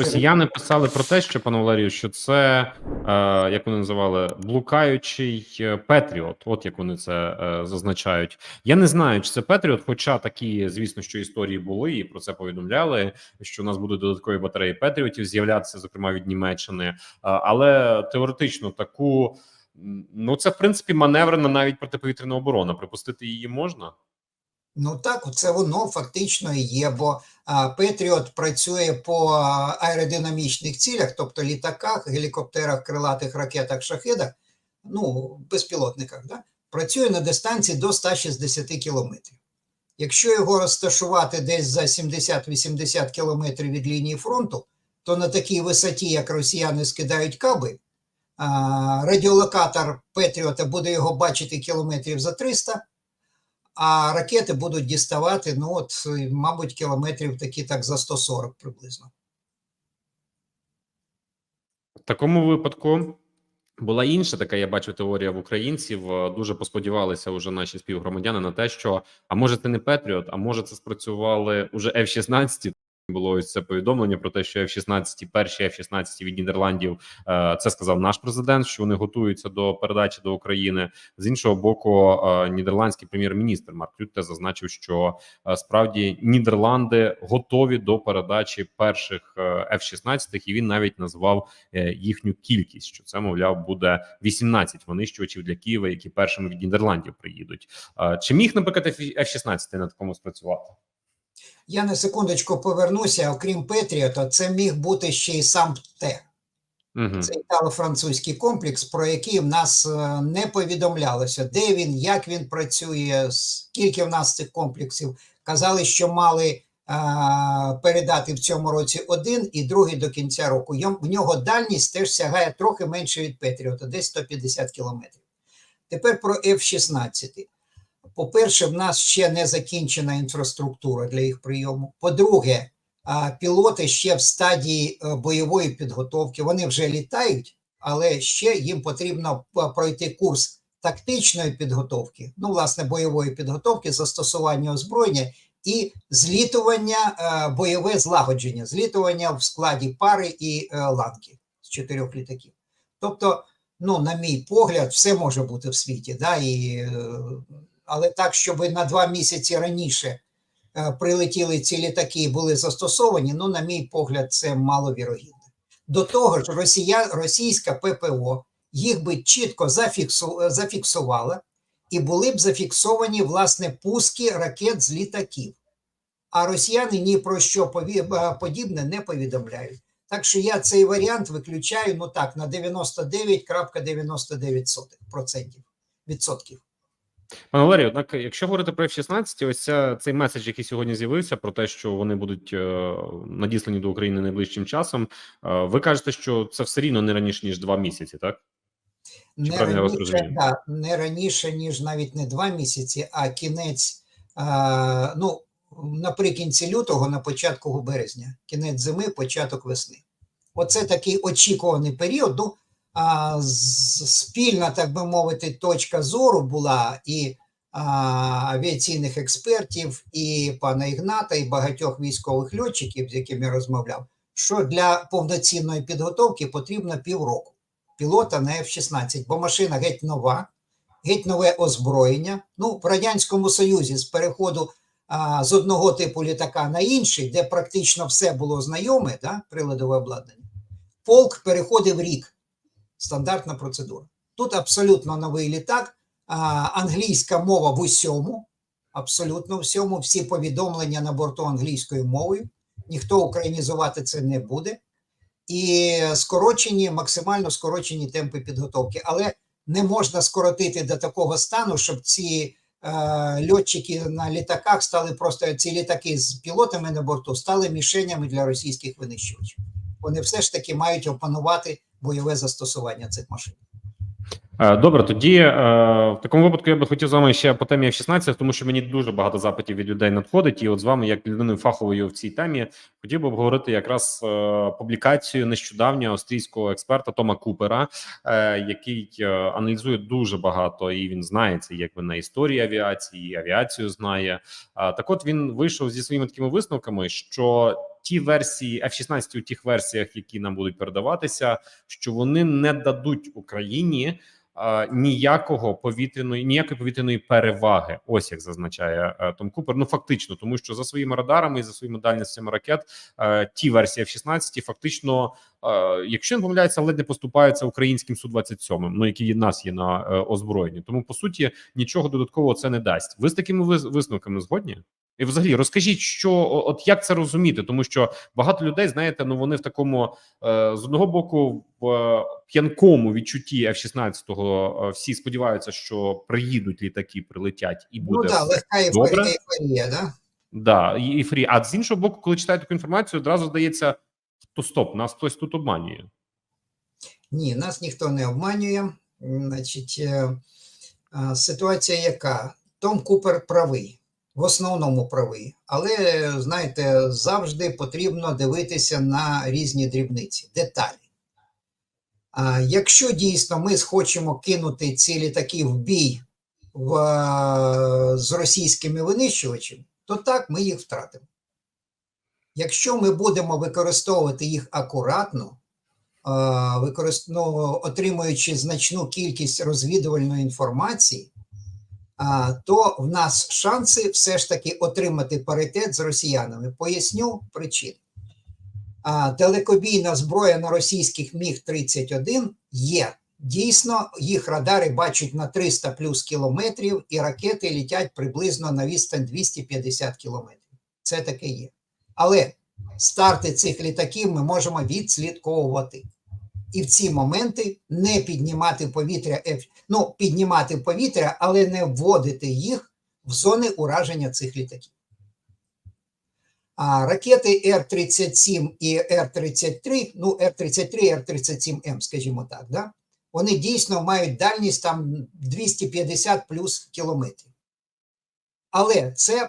Росіяни писали про те, що пане Валерію, що це е, як вони називали блукаючий е, Петріот. От як вони це е, зазначають. Я не знаю, чи це Петріот, хоча такі, звісно, що історії були і про це повідомляли. Що у нас будуть додаткові батареї Петріотів з'являтися, зокрема від Німеччини. Е, але теоретично таку ну це в принципі маневрена навіть протиповітряна оборона. Припустити її можна. Ну так, це воно фактично і є, бо Петріот працює по аеродинамічних цілях, тобто літаках, гелікоптерах, крилатих ракетах, шахедах, ну, безпілотниках, да? працює на дистанції до 160 кілометрів. Якщо його розташувати десь за 70-80 кілометрів від лінії фронту, то на такій висоті, як росіяни скидають каби, радіолокатор Петріота буде його бачити кілометрів за 300, а ракети будуть діставати, ну от, мабуть, кілометрів такі так за 140 приблизно. В такому випадку була інша така, я бачу, теорія в українців. Е, Дуже посподівалися вже наші співгромадяни на те, що а може це не Петріот, а може це спрацювали уже F-16. Було ось це повідомлення про те, що F-16, перші F-16 від Нідерландів, е, це сказав наш президент, що вони готуються до передачі до України. З іншого боку, е, нідерландський прем'єр-міністр Марк Рютте зазначив, що е, справді Нідерланди готові до передачі перших е, F-16, і він навіть назвав їхню кількість. Що це мовляв буде 18 винищувачів для Києва, які першими від Нідерландів приїдуть. Чи міг, наприклад, F-16 на такому спрацювати? Я на секундочку повернуся, окрім Петріота, це міг бути ще й сам Т. Угу. Це італо-французький комплекс, про який в нас е, не повідомлялося, де він, як він працює, скільки в нас цих комплексів. Казали, що мали а, передати в цьому році один і другий до кінця року. В нього дальність теж сягає трохи менше від Петріота, десь 150 кілометрів. Тепер про F-16. По-перше, в нас ще не закінчена інфраструктура для їх прийому. По-друге, пілоти ще в стадії е, бойової підготовки. Вони вже літають, але ще їм потрібно пройти курс тактичної підготовки, ну, власне, бойової підготовки, застосування озброєння і злітування, е, бойове злагодження, злітування в складі пари і е, ланки з чотирьох літаків. Тобто, ну, на мій погляд, все може бути в світі, да, і, е, але так, щоб на два місяці раніше е, прилетіли ці літаки і були застосовані, ну, на мій погляд, це маловірогідно. До того ж, Росія, російська ППО їх би чітко зафіксу, зафіксувала, і були б зафіксовані власне пуски ракет з літаків. А росіяни ні про що е, подібне не повідомляють. Так що я цей варіант виключаю ну так на 99,99% відсотків. Пане Валерію, однак, якщо говорити про F-16, ось ця, цей меседж, який сьогодні з'явився, про те, що вони будуть е, надіслані до України найближчим часом. Е, ви кажете, що це все рівно не раніше ніж два місяці, так? Не правильно я вас раніше, да, не раніше, ніж навіть не два місяці, а кінець, а, ну, наприкінці лютого, на початку березня, кінець зими, початок весни. Оце такий очікуваний період. Ну, а, спільна, так би мовити, точка зору була і а, авіаційних експертів, і пана Ігната, і багатьох військових льотчиків, з якими я розмовляв, що для повноцінної підготовки потрібно півроку пілота на F-16, бо машина геть нова, геть нове озброєння. Ну, в Радянському Союзі з переходу з одного типу літака на інший, де практично все було знайоме, да, приладове обладнання, полк переходив рік. Стандартна процедура. Тут абсолютно новий літак, англійська мова в усьому, абсолютно всьому, всі повідомлення на борту англійською мовою. Ніхто українізувати це не буде і скорочені, максимально скорочені темпи підготовки. Але не можна скоротити до такого стану, щоб ці е, льотчики на літаках стали просто ці літаки з пілотами на борту стали мішенями для російських винищувачів. Вони все ж таки мають опанувати бойове застосування цих машин. Е, Добре, тоді е, в такому випадку я би хотів з вами ще по темі F-16, тому що мені дуже багато запитів від людей надходить. І от з вами, як людиною фаховою в цій темі, хотів би обговорити якраз е, публікацію нещодавнього австрійського експерта Тома Купера, який аналізує дуже багато, і він знається якби на історії авіації, і авіацію знає. Так, от він вийшов зі своїми такими висновками, що ті версії F-16 у тих версіях, які нам будуть передаватися, що вони не дадуть Україні ніякого повітряної ніякої повітряної переваги. Ось як зазначає е, Том Купер. Ну фактично, тому що за своїми радарами і за своїми дальностями ракет е, ті версії F-16 фактично, е, якщо не помиляється, ледь не поступаються українським су 27 ну які нас є на е, озброєнні. Тому по суті нічого додаткового це не дасть. Ви з такими вис- висновками згодні? І взагалі розкажіть, що от як це розуміти, тому що багато людей, знаєте, ну вони в такому е, з одного боку в е, п'янкому відчутті F-16 е, всі сподіваються, що приїдуть літаки, прилетять і буде Ну так, все легка добре. ейфорія, да? Да, і. А з іншого боку, коли читаю таку інформацію, одразу здається, то стоп, нас хтось тут обманює. Ні, нас ніхто не обманює. Значить, ситуація яка? Том Купер правий, в основному правий. Але, знаєте, завжди потрібно дивитися на різні дрібниці, деталі. А якщо дійсно ми схочемо кинути ці літаки в бій в, з російськими винищувачами, то так ми їх втратимо. Якщо ми будемо використовувати їх акуратно, використ... ну, отримуючи значну кількість розвідувальної інформації, то в нас шанси все ж таки отримати паритет з росіянами. Поясню причину. Далекобійна зброя на російських Міг-31 є. Дійсно, їх радари бачать на 300 плюс кілометрів, і ракети літять приблизно на відстань 250 кілометрів. Це таке є. Але старти цих літаків ми можемо відслідковувати. І в ці моменти не піднімати повітря, F- ну, піднімати повітря, але не вводити їх в зони ураження цих літаків. А ракети Р-37 і Р-33, ну, Р-33, Р-37М, скажімо так, да? вони дійсно мають дальність там 250 плюс кілометрів. Але це,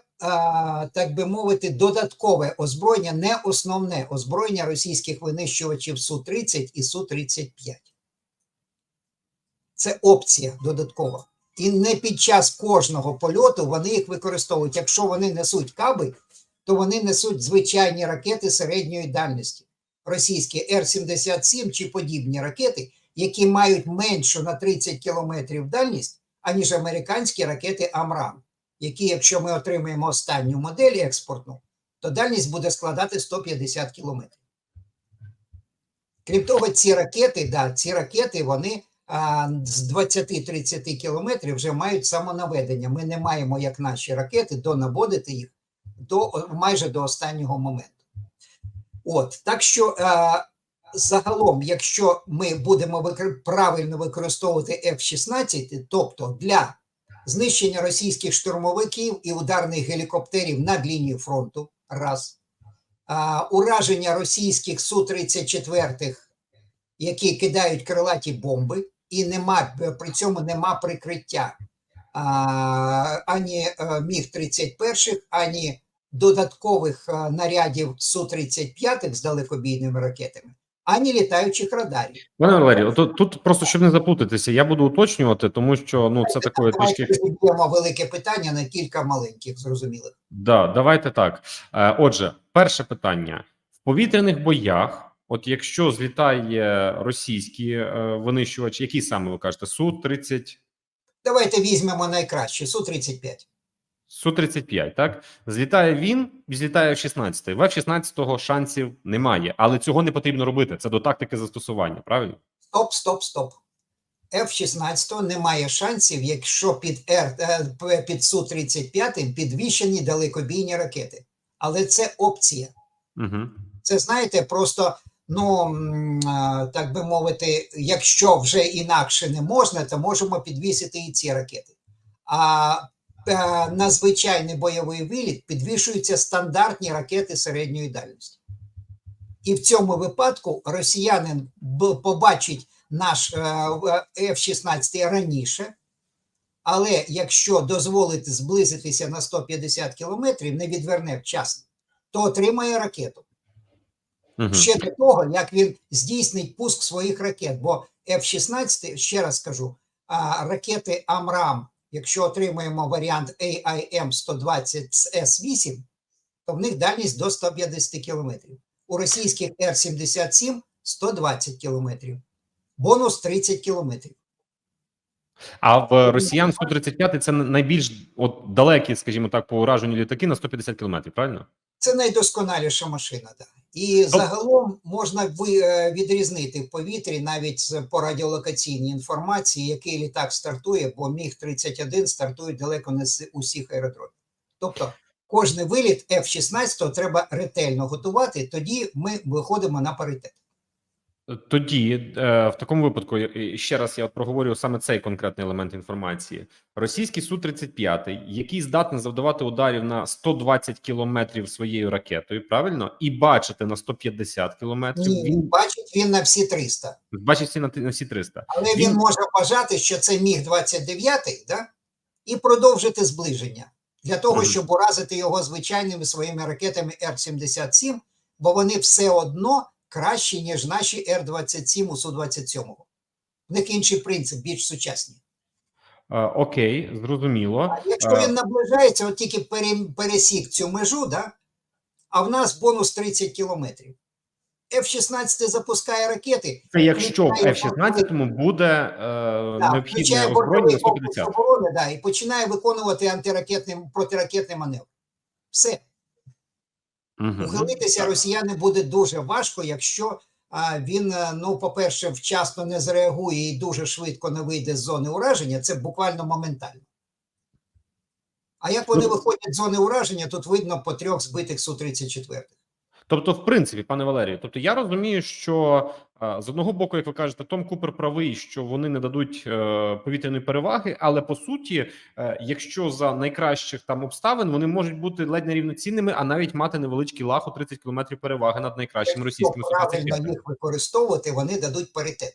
так би мовити, додаткове озброєння, не основне озброєння російських винищувачів Су-30 і Су-35. Це опція додаткова. І не під час кожного польоту вони їх використовують. Якщо вони несуть каби, то вони несуть звичайні ракети середньої дальності. Російські Р-77 чи подібні ракети, які мають меншу на 30 кілометрів дальність, аніж американські ракети Амрам які, якщо ми отримаємо останню модель експортну, то дальність буде складати 150 кілометрів. Крім того, ці ракети, да, ці ракети, вони а, з 20-30 кілометрів вже мають самонаведення. Ми не маємо, як наші ракети, донаводити їх до майже до останнього моменту. От, так що а, загалом, якщо ми будемо викр... правильно використовувати F-16, тобто для знищення російських штурмовиків і ударних гелікоптерів над лінією фронту. Раз. А, ураження російських Су-34, які кидають крилаті бомби, і нема, при цьому нема прикриття а, ані е, Міг-31, ані додаткових е, нарядів Су-35 з далекобійними ракетами, ані літаючих радарів. Пане Валерію, тут, тут просто щоб не заплутатися, я буду уточнювати, тому що ну це Давайте трішки велике питання на кілька маленьких, зрозумілих. Да, давайте так. Е, Отже, перше питання в повітряних боях. От якщо злітає російський е, винищувач, який саме ви кажете? Су 30 Давайте візьмемо найкраще Су-35. Су 35 так злітає він, злітає в 16-й. В 16 шансів немає, але цього не потрібно робити. Це до тактики застосування. Правильно? Стоп, стоп, стоп. F-16 немає шансів, якщо під, Р, е, під Су-35 підвішені далекобійні ракети. Але це опція. Угу. Це знаєте, просто, ну так би мовити, якщо вже інакше не можна, то можемо підвісити і ці ракети. А на звичайний бойовий виліт підвішуються стандартні ракети середньої дальності. І в цьому випадку росіянин побачить наш е, в- F-16 раніше, але якщо дозволити зблизитися на 150 кілометрів, не відверне вчасно, то отримає ракету Угу. ще до того, як він здійснить пуск своїх ракет. Бо F-16, ще раз скажу, ракети Амрам, якщо отримаємо варіант AIM 120 з С-8, то в них дальність до 150 кілометрів. У російських Р-77 120 кілометрів. Бонус 30 кілометрів. А в росіян 135 це найбільш от далекі, скажімо так, по ураженню літаки на 150 кілометрів. Правильно? Це найдосконаліша машина. Да. І загалом можна е, відрізнити в повітрі навіть по радіолокаційній інформації, який літак стартує, бо міг 31 стартує далеко не з усіх аеродромів. Тобто кожний виліт F-16 треба ретельно готувати, тоді ми виходимо на паритет. Тоді, е, в такому випадку, ще раз я проговорю саме цей конкретний елемент інформації. Російський су 35 який здатний завдавати ударів на 120 кілометрів своєю ракетою, правильно, і бачити на 150 кілометрів. Ні, Він бачить він на всі 300. бачить всі на, на всі 300. Але Він- він може вважати, що це міг 29 да? і продовжити зближення для того, Мгм. щоб уразити його звичайними своїми ракетами Р-77, бо вони все одно кращі, ніж наші Р-27 у Су-27. В них інший принцип, більш сучасні. Окей, зрозуміло. А якщо він наближається, от тільки пересік цю межу, да? а в нас бонус 30 кілометрів. F-16 запускає ракети, Це якщо в включає F-16 буде е, Да, необхідне озброєння бортовий на комплекс 150. оборони, да, і починає виконувати антиракетний протиракетний маневр. Все, Мгм. ухилитися росіяни буде дуже важко, якщо а, він, е, ну, по-перше, вчасно не зреагує і дуже швидко не вийде з зони ураження, це буквально моментально. А як вони Ну, виходять з зони ураження, тут видно по трьох збитих Су-34. Тобто, в принципі, пане Валерію, тобто я розумію, що з одного боку, як ви кажете, Том Купер правий, що вони не дадуть е, повітряної переваги, але по суті, е, якщо за найкращих там обставин вони можуть бути ледь не рівноцінними, а навіть мати невеличкий лах у 30 кілометрів переваги над найкращими російськими Якщо правильно їх використовувати, вони дадуть паритет.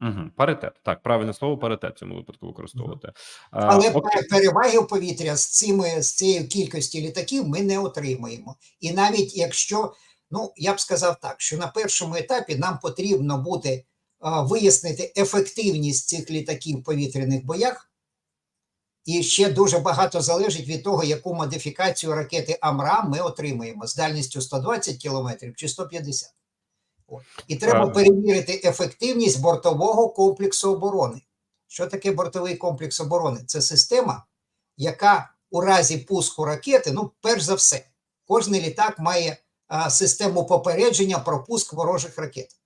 Угу. Паритет, так правильне слово паритет в цьому випадку використовувати. Е, Але окей. переваги в повітря з цими з цією кількості літаків ми не отримаємо. І навіть якщо, ну я б сказав так, що на першому етапі нам потрібно буде а, вияснити ефективність цих літаків в повітряних боях, і ще дуже багато залежить від того, яку модифікацію ракети Амрам ми отримаємо з дальністю 120 кілометрів чи 150. От. І треба Е. перевірити ефективність бортового комплексу оборони. Що таке бортовий комплекс оборони? Це система, яка у разі пуску ракети, ну, перш за все, кожний літак має систему попередження про пуск ворожих ракет.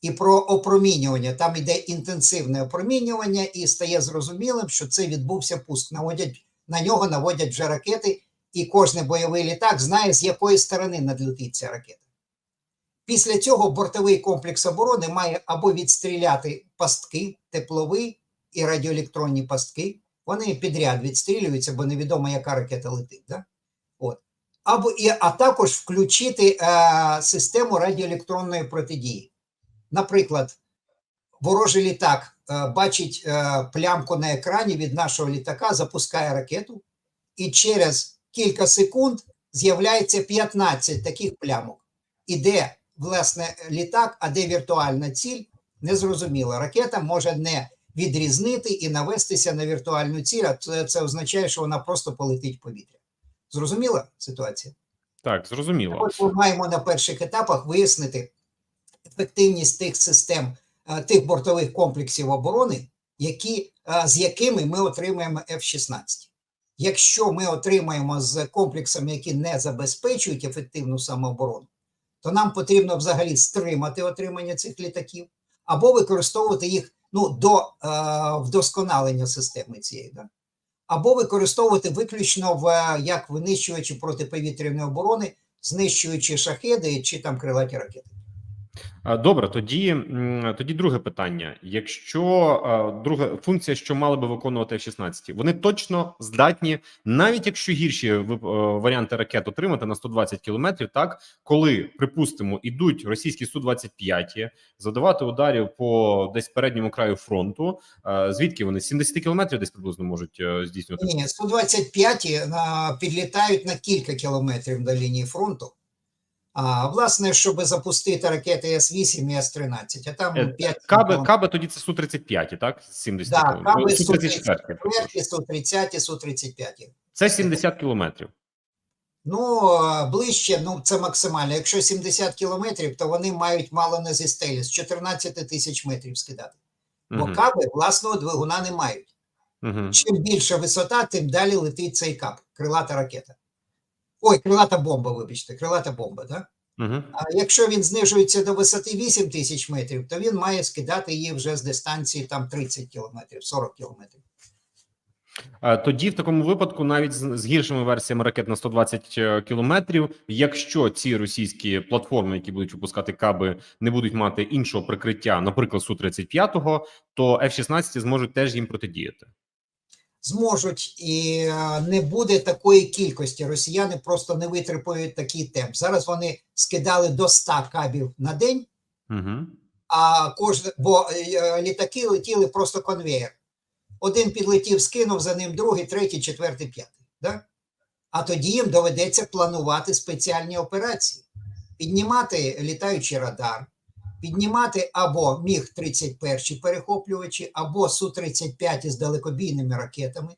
І про опромінювання. Там йде інтенсивне опромінювання, і стає зрозумілим, що це відбувся пуск. Наводять, на нього наводять вже ракети, і кожний бойовий літак знає, з якої сторони надлетить ця ракета. Після цього бортовий комплекс оборони має або відстріляти пастки, теплові і радіоелектронні пастки. Вони підряд відстрілюються, бо невідомо, яка ракета летить. Да? Або, і, а також включити е, систему радіоелектронної протидії. Наприклад, ворожий літак е, бачить е, плямку на екрані від нашого літака, запускає ракету, і через кілька секунд з'являється 15 таких плямок. І де, власне, літак, а де віртуальна ціль, незрозуміло. Ракета може не відрізнити і навестися на віртуальну ціль, а це, це означає, що вона просто полетить в повітря. Зрозуміла ситуація? Так, зрозуміло. От ми маємо на перших етапах вияснити ефективність тих систем, е, тих бортових комплексів оборони, які, е, з якими ми отримаємо F-16. Якщо ми отримаємо з комплексами, які не забезпечують ефективну самооборону, то нам потрібно взагалі стримати отримання цих літаків або використовувати їх ну, до е, вдосконалення системи цієї. Да? Або використовувати виключно в як винищувачі протиповітряної оборони, знищуючи шахеди чи там крилаті ракети. Добре, тоді тоді друге питання. Якщо друга функція, що мали би виконувати F-16, вони точно здатні, навіть якщо гірші вип- е, варіанти ракет отримати на 120 кілометрів, так коли припустимо ідуть російські су 25 завдавати ударів по десь передньому краю фронту. е, Звідки вони 70 кілометрів десь приблизно можуть е, здійснювати? Ні, 125 на, підлітають на кілька кілометрів до лінії фронту. А власне, щоб запустити ракети С-8 і С-13, а там Е, 5 Каби, каби тоді це су 35 так? 70 Да, каби Су 34 Су-34, Су-30, Су-35. Це 70 кілометрів. Ну, е, ближче, ну це максимально. Якщо 70 кілометрів, то вони мають мало не зі стелі, з 14 тисяч метрів скидати. Бо Мгм. каби власного двигуна не мають. Мгм. Чим більша висота, тим далі летить цей кап, крилата ракета. Ой, крилата бомба, вибачте, крилата бомба, так? Мгм. А якщо він знижується до висоти 8 тисяч метрів, то він має скидати її вже з дистанції там 30 кілометрів, 40 кілометрів. Е, Тоді, в такому випадку, навіть з, з гіршими версіями ракет на 120 кілометрів, якщо ці російські платформи, які будуть випускати каби, не будуть мати іншого прикриття, наприклад, су 35 то F-16 зможуть теж їм протидіяти. Зможуть і е, не буде такої кількості. Росіяни просто не витримують такий темп. Зараз вони скидали до 100 кабів на день, Угу. а кожен, бо е, літаки летіли просто конвеєр. Один підлетів, скинув за ним другий, третій, четвертий, п'ятий. Да? А тоді їм доведеться планувати спеціальні операції, піднімати літаючий радар, піднімати або міг 31 перехоплювачі, або су 35 із далекобійними ракетами,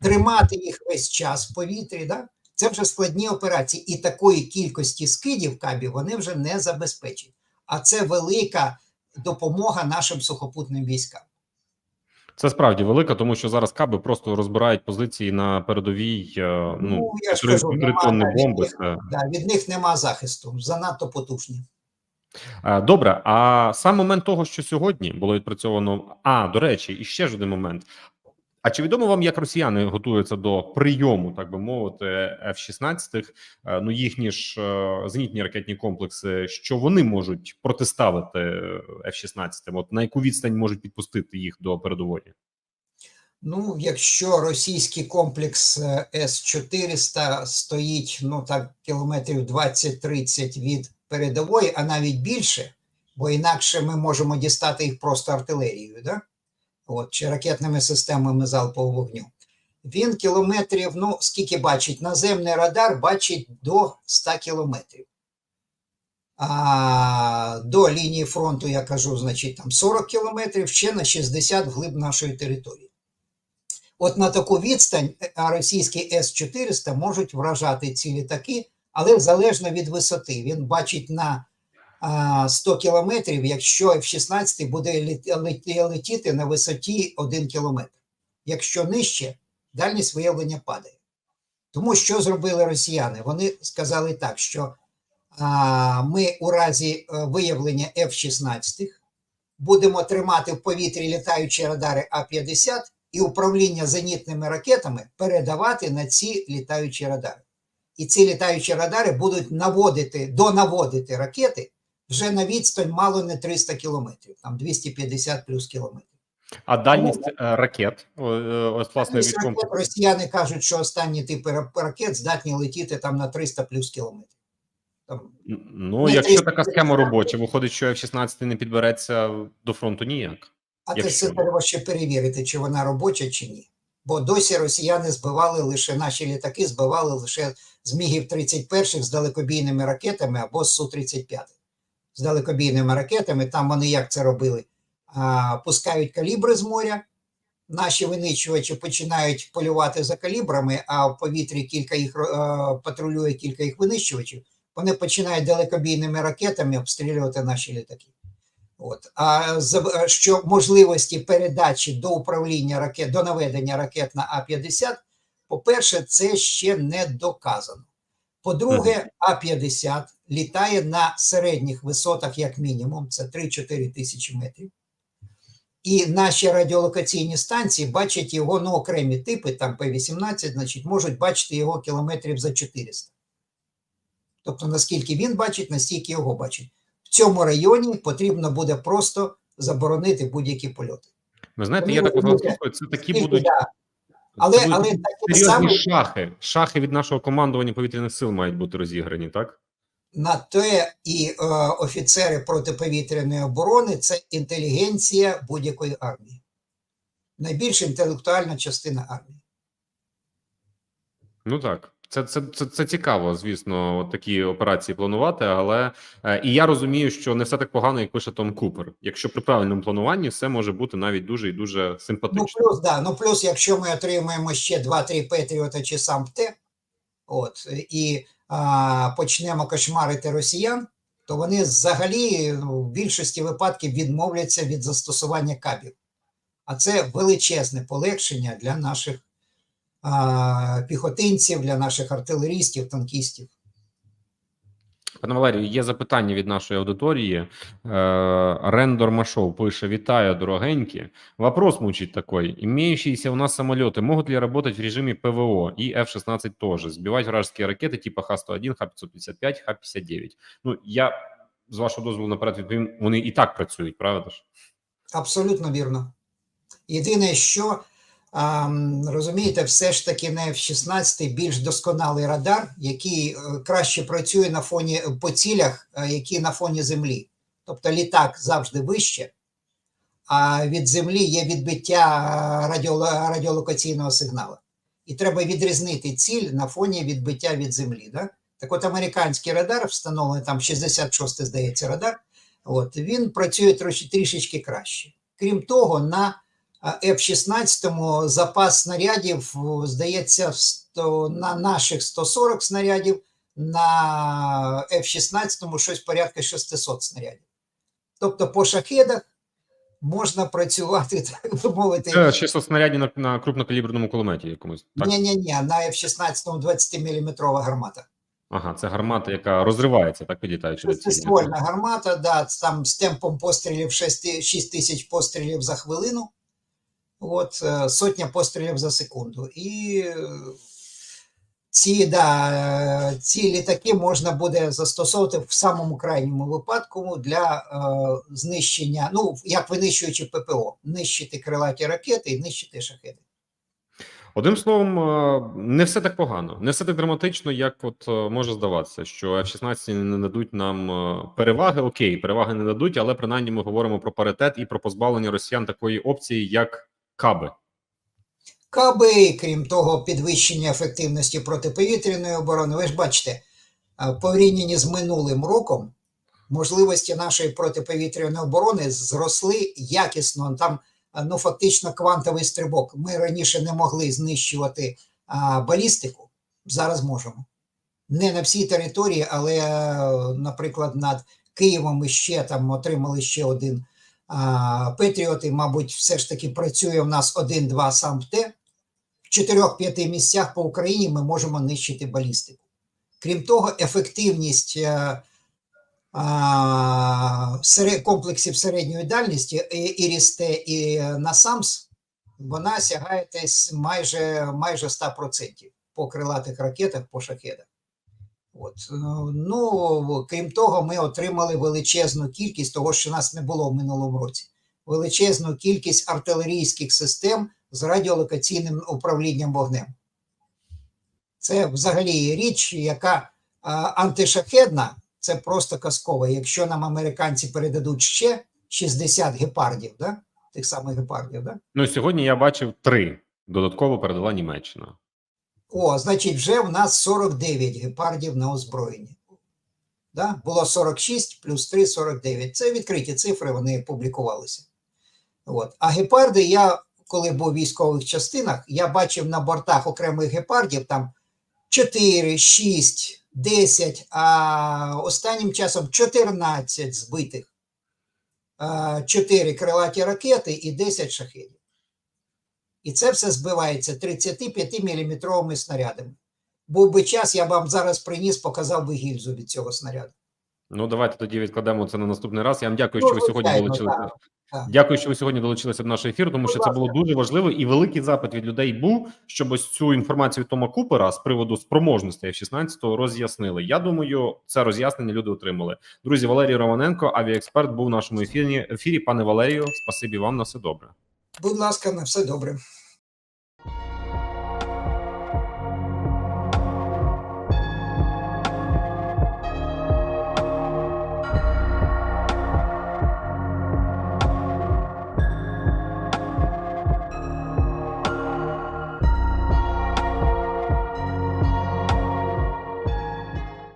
тримати їх весь час в повітрі. Да? Це вже складні операції, і такої кількості скидів кабів вони вже не забезпечать. А це велика допомога нашим сухопутним військам. Це справді велика, тому що зараз каби просто розбирають позиції на передовій. е, Ну, Ну, я ж кажу, півтори нема тонни навіть бомби. їх. Це Да, від них нема захисту, занадто потужні. Е, Добре, а сам момент того, що сьогодні було відпрацьовано. А до речі, і ще ж один момент. А чи відомо вам, як росіяни готуються до прийому, так би мовити, F-16, Е, ну їхні ж е, зенітні ракетні комплекси, що вони можуть протиставити е, F-16? От на яку відстань можуть підпустити їх до передової? Ну, якщо російський комплекс е, С-400 стоїть ну так кілометрів 20-30 від передової, а навіть більше, бо інакше ми можемо дістати їх просто артилерією, да? От, чи ракетними системами залпового вогню. Він кілометрів, ну скільки бачить, наземний радар бачить до 100 кілометрів. А до лінії фронту, я кажу, значить, там 40 кілометрів, ще на 60 вглиб нашої території. От на таку відстань е, російські С-400 можуть вражати ці літаки, але залежно від висоти. Він бачить на 100 кілометрів, якщо F-16 буде лет- лет- летіти на висоті 1 кілометр. Якщо нижче, дальність виявлення падає. Тому що зробили росіяни? Вони сказали так, що ми у разі е, виявлення F-16 будемо тримати в повітрі літаючі радари А-50 і управління зенітними ракетами передавати на ці літаючі радари. І ці літаючі радари будуть наводити, донаводити ракети вже на відстань мало не 300 кілометрів, там 250 плюс кілометрів. А дальність е, ракет, е, ось власне від ракет росіяни кажуть, що останні типи ракет здатні летіти там на 300 плюс кілометрів. Там, Ну, якщо 300 така схема робоча, виходить, що F-16 не підбереться до фронту ніяк. а це треба ще перевірити, чи вона робоча, чи ні. Бо досі росіяни збивали лише наші літаки, збивали лише з мігів 31 з далекобійними ракетами або з Су-35. З далекобійними ракетами. Там вони як це робили? А, пускають калібри з моря. Наші винищувачі починають полювати за калібрами, а в повітрі кілька їх е, патрулює кілька їх винищувачів. Вони починають далекобійними ракетами обстрілювати наші літаки. От. А що можливості передачі до управління ракет, до наведення ракет на А-50, по-перше, це ще не доказано. По-друге, А-50 літає на середніх висотах, як мінімум, це 3-4 тисячі метрів. І наші радіолокаційні станції бачать його ну, окремі типи, там П-18, значить, можуть бачити його кілометрів за 400. Тобто, наскільки він бачить, настільки його бачить. В цьому районі потрібно буде просто заборонити будь-які польоти. Ви знаєте, Вони я так слухаю, це такі будуть да. Але, це але такі серйозні саме шахи. Шахи від нашого командування повітряних сил мають бути розіграні, так? на те і е, офіцери протиповітряної оборони це інтелігенція будь-якої армії. Найбільш інтелектуальна частина армії. Ну так. Це, це, це, це цікаво, звісно, такі операції планувати, але е, і я розумію, що не все так погано, як пише Том Купер. Якщо при правильному плануванні все може бути навіть дуже і дуже Ну плюс, да, ну плюс, якщо ми отримаємо ще 2-3 Петріота чи сам ПТ, от, і а, почнемо кошмарити росіян, то вони взагалі ну, в більшості випадків відмовляться від застосування кабів. А це величезне полегшення для наших піхотинців, для наших артилерістів, танкістів. Пане Валерію, є запитання від нашої аудиторії. Е, Рендор Машов пише: Вітаю, дорогенькі. Вопрос мучить такой. Имеющиеся у нас самолеты могут ли работать в режиме ПВО и F-16 тоже? Сбивать вражеские ракети типа Х-101, Х-555, Х-59? Ну, я, з вашого дозволу, наперед відповім, вони і так працюють, правда ж? Абсолютно вірно. Єдине, що а, розумієте, все ж таки на F-16 більш досконалий радар, який е, краще працює на фоні по цілях, е, які на фоні землі. Тобто літак завжди вище, а від землі є відбиття е, радіоло- радіолокаційного сигналу. І треба відрізнити ціль на фоні відбиття від землі. Да? Так от американський радар, встановлений там 66 здається, радар. От він працює трошки трішечки краще. Крім того, на F-16 запас снарядів, здається, 100, на наших 140 снарядів, на F-16 щось порядка 600 снарядів. Тобто по шахедах можна працювати, так би мовити, Це 600 снарядів на, на крупнокаліберному кулеметі якомусь. Ні-ні-ні, на F-16 20-мм гармата. Ага, це гармата, яка розривається, так підлітаючи до цілі. Шестиствольна гармата, да, там з темпом пострілів 6, 6 тисяч пострілів за хвилину, от, е, сотня пострілів за секунду. І е, ці, да, е, ці літаки можна буде застосовувати в самому крайньому випадку для е, знищення, ну, як винищуючи ППО, нищити крилаті ракети і нищити шахеди. Одним словом, не все так погано, не все так драматично, як от може здаватися, що F-16 не дадуть нам переваги. Окей, переваги не дадуть, але принаймні ми говоримо про паритет і про позбавлення росіян такої опції, як каби. Каби, крім того, підвищення ефективності протиповітряної оборони. Ви ж бачите, порівняні з минулим роком можливості нашої протиповітряної оборони зросли якісно. Там ну фактично квантовий стрибок. Ми раніше не могли знищувати а, балістику. Зараз можемо. Не на всій території, але, наприклад, над Києвом ми ще там отримали ще один а, Петріот, і, мабуть, все ж таки працює в нас один-два САМПТЕ. В чотирьох-п'яти місцях по Україні ми можемо нищити балістику. Крім того, ефективність е, комплексів середньої дальності і, Рісте, і НАСАМС, вона сягає десь майже, майже 100% по крилатих ракетах, по шахедах. От. е, Ну, крім того, ми отримали величезну кількість того, що нас не було в минулому році. Величезну кількість артилерійських систем з радіолокаційним управлінням вогнем. Це взагалі річ, яка а, антишахедна, це просто казкова. Якщо нам американці передадуть ще 60 гепардів, да? тих самих гепардів, да? Ну сьогодні я бачив три додатково передала Німеччина. О, значить, вже в нас 49 гепардів на озброєнні. Да? Було 46 плюс 3 – 49. Це відкриті цифри, вони публікувалися. От. А гепарди, я, коли був в військових частинах, я бачив на бортах окремих гепардів там 4, 6, 10, а останнім часом 14 збитих. 4 крилаті ракети і 10 шахедів. І це все збивається 35-мм снарядами. Був би час, я б вам зараз приніс, показав би гільзу від цього снаряду. Ну давайте тоді відкладемо це на наступний раз. Я вам дякую, що ви Ну, сьогодні долучилися. Дякую, що ви сьогодні долучилися до нашого ефіру, тому що це було дуже важливо і великий запит від людей був, щоб ось цю інформацію Тома Купера з приводу спроможності F-16 роз'яснили. Я думаю, це роз'яснення люди отримали. Друзі, Валерій Романенко, авіаексперт, був в нашому ефірі. Ефірі, пане Валерію, спасибі вам на все добре. Будь ласка, на все добре.